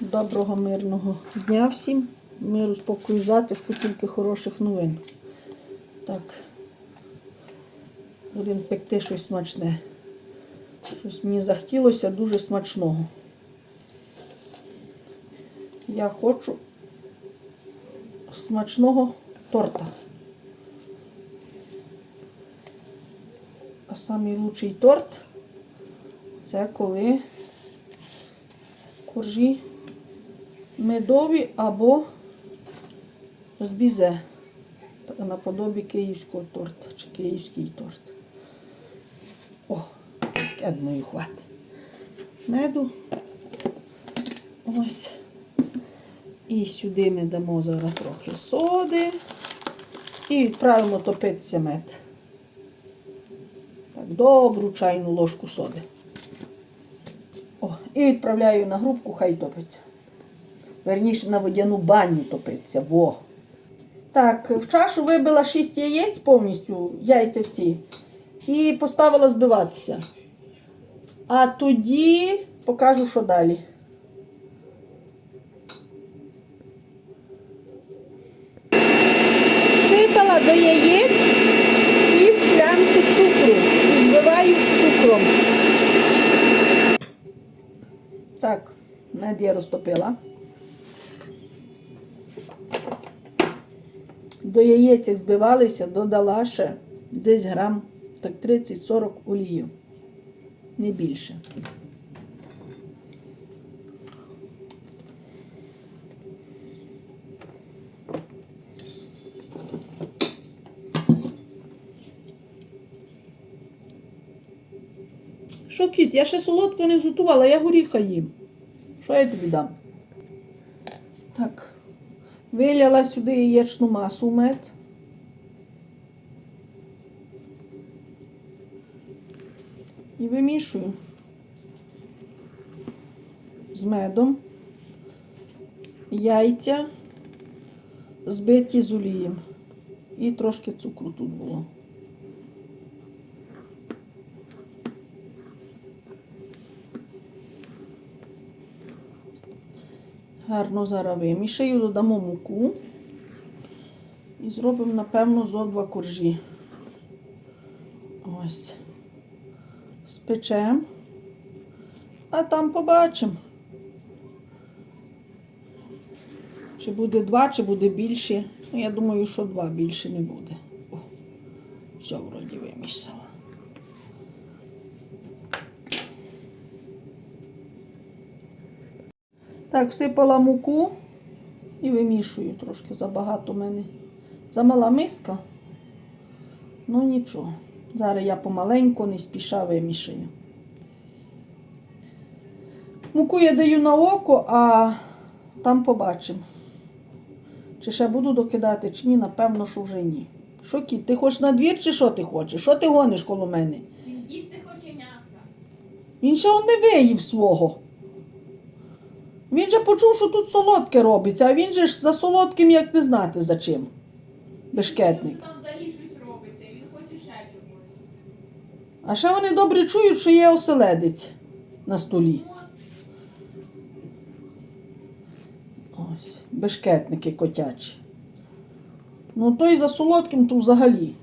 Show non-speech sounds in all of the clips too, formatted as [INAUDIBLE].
Доброго мирного дня всім. Миру, спокою, затишку, тільки хороших новин. Так. Будемо пекти щось смачне. Щось мені захотілося дуже смачного. Я хочу смачного торта. А лучший торт це коли коржі медові або з бізе. Наподобі київського торта чи київський торт. О, я думаю, хватить. Меду. Ось. І сюди ми дамо зараз трохи соди. І відправимо топитися мед. Так, добру чайну ложку соди. О, і відправляю на грубку, хай топиться. Верніше на водяну баню топиться. Во. Так, в чашу вибила 6 яєць повністю, яйця всі. І поставила збиватися. А тоді покажу, що далі. Всипала до яєць пів склянки цукру і збиваю з цукром. Так, мед я розтопила. До яєць як збивалися, додала ще десь грам так 30-40 олію. Не більше. Що, кіт, я ще солодко не зготувала, я горіха їм. Що я тобі дам? Виляла сюди яєчну масу мед. І вимішую з медом яйця збиті з олієм. І трошки цукру тут було. Гарно зараз вимішаю, додамо муку і зробимо, напевно, зо два коржі. Ось. Спечемо, а там побачимо. Чи буде два, чи буде більше. Ну, я думаю, що два більше не буде. О, все вроді вимішала. Так, всипала муку і вимішую трошки забагато в мене. Замала миска. Ну нічого. Зараз я помаленьку, не спіша вимішаю. Муку я даю на око, а там побачимо. Чи ще буду докидати, чи ні, напевно, що вже ні. Що кіт, ти хочеш на двір, чи що ти хочеш? Що ти гониш коло мене? Він їсти хоче м'яса. Він ще не виїв свого. Він же почув, що тут солодке робиться, а він же ж за солодким як не знати за чим. Бешкетник. Там взагалі щось робиться, і він хоче ще чогось. А ще вони добре чують, що є оселедець на столі. Ось, бешкетники котячі. Ну, той за солодким, то взагалі.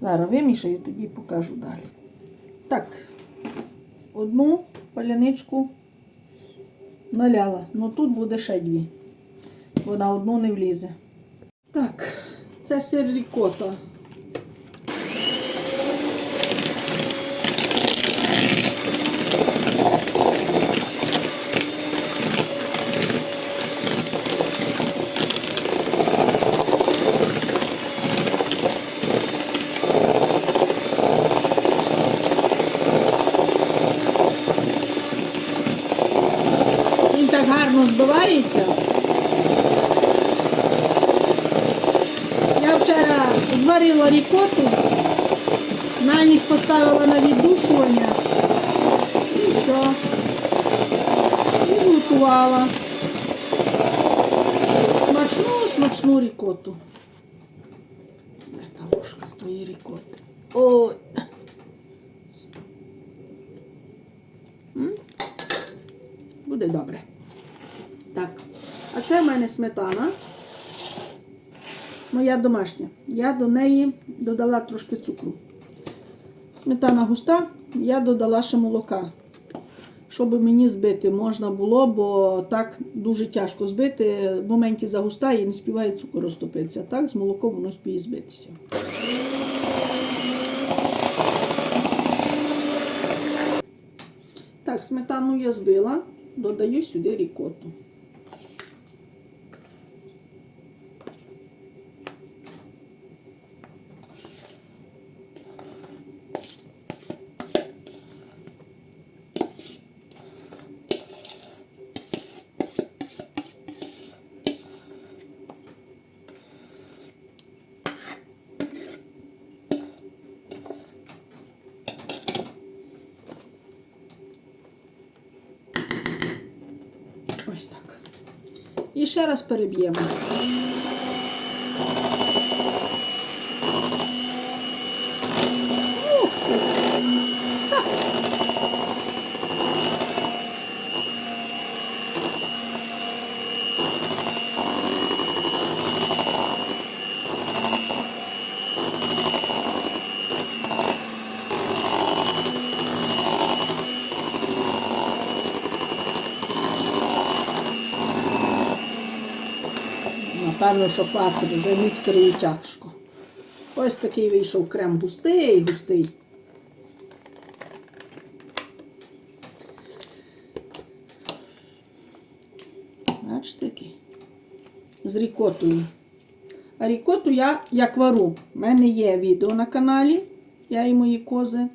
Зараз вимішаю, тоді покажу далі. Так, одну паляничку наляла. Ну тут буде ще дві. Вона одну не влізе. Так, це сир рікота. Він так гарно збивається. Я вчора зварила рікоту, на ніч поставила на віддушування і все. І зготувала. Смачну, смачну рікоту. Та ложка з тої рікоти? Ой. Буде добре. Це в мене сметана. Моя домашня. Я до неї додала трошки цукру. Сметана густа, я додала ще молока. Щоб мені збити можна було, бо так дуже тяжко збити. В моменті загустає і не співає цукор розтопитися. Так, з молоком воно спіє збитися. Так, сметану я збила, додаю сюди рікоту. Ось так. І ще раз переб'ємо. Напевно, що хватить, вже міксерою тяжко. Ось такий вийшов крем густий, густий. Бачите який? З рікотою. А рікоту я як вару. У мене є відео на каналі, я і мої кози,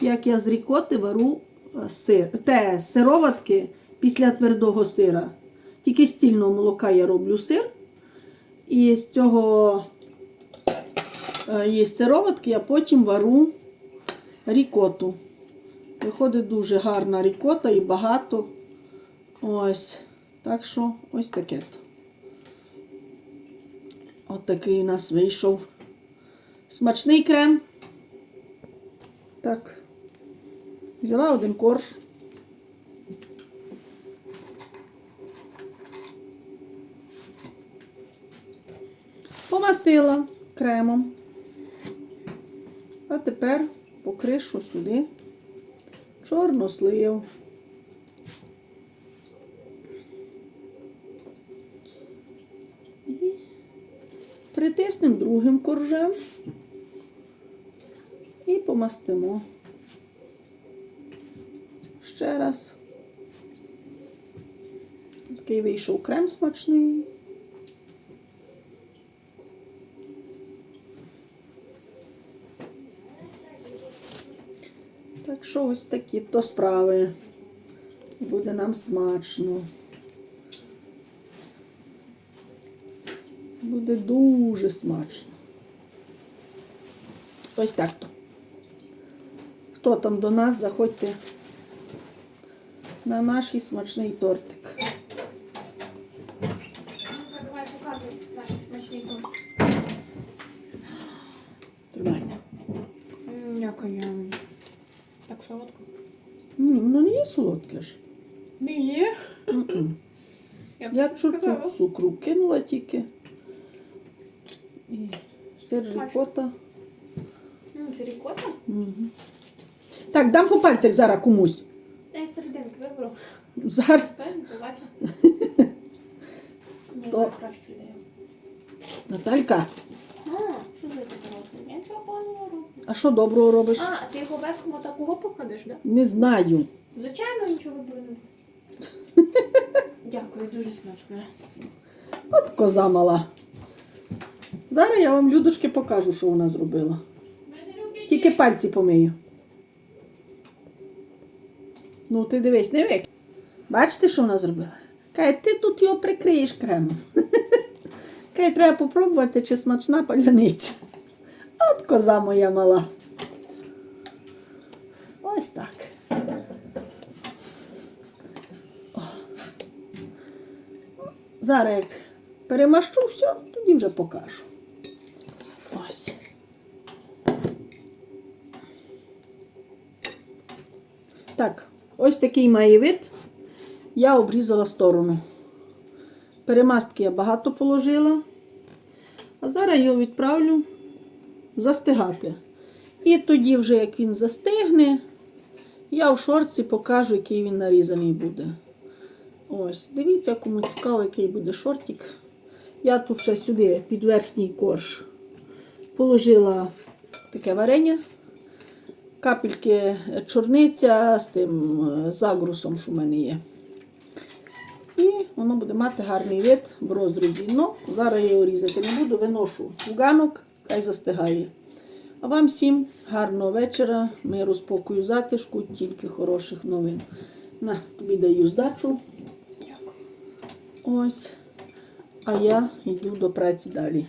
як я з рікоти вару е, сир. Те сироватки після твердого сира. Тільки з цільного молока я роблю сир. І з цього е, є сироватки, я потім вару рікоту. Виходить дуже гарна рікота і багато. Ось. Так що ось таке. то. От такий у нас вийшов смачний крем. Так. Взяла один корж. Помастила кремом. А тепер покришу сюди чорнослив. І притиснемо другим коржем і помастимо. Ще раз. Такий вийшов крем смачний. Так що ось такі то справи. Буде нам смачно. Буде дуже смачно. Ось так то. Хто там до нас, заходьте на наш смачний тортик. Ну-ка, давай показуй наш смачний торт. Тримай. Дякую. Так солодко. Ні, воно не ж. Не є. М-м. Я, Я б чуть-чуть цукру кинула тільки. І сир рікота. Це рікота? Так, дам по пальцях зараз комусь. Дай серединки виберу. Зараз. Хто не побачив? Ні, [LAUGHS] То- кращу ідею. Наталька, А, що таке робить? Я нічого поганого роблю. а що доброго робиш? А, ти його верхом отакого покладеш, да? Не знаю. Звичайно, нічого буде. Дякую, дуже смачно. От коза мала. Зараз я вам, Людочки, покажу, що вона зробила. Тільки пальці помию. Ну, ти дивись, не вик. Бачите, що вона зробила? Каже, ти тут його прикриєш кремом. [LAUGHS] Каже, треба попробувати, чи смачна паляниця. От коза моя мала. Ось так. О. Зараз як перемащу все, тоді вже покажу. Ось. Так, ось такий має вид. я обрізала сторону. Перемастки я багато положила. А зараз його відправлю застигати. І тоді, вже як він застигне, я в шорці покажу, який він нарізаний буде. Ось, дивіться, кому цікаво, який буде шортик. Я тут ще сюди під верхній корж положила таке варення, капельки чорниця з тим е, загрусом, що в мене є. І воно буде мати гарний вид в розрізі. Ну, зараз я його різати не буду, виношу в ганок, хай застигає. А вам всім гарного вечора, миру, спокою, затишку, тільки хороших новин. На, тобі даю здачу. Ось. А я йду до праці далі.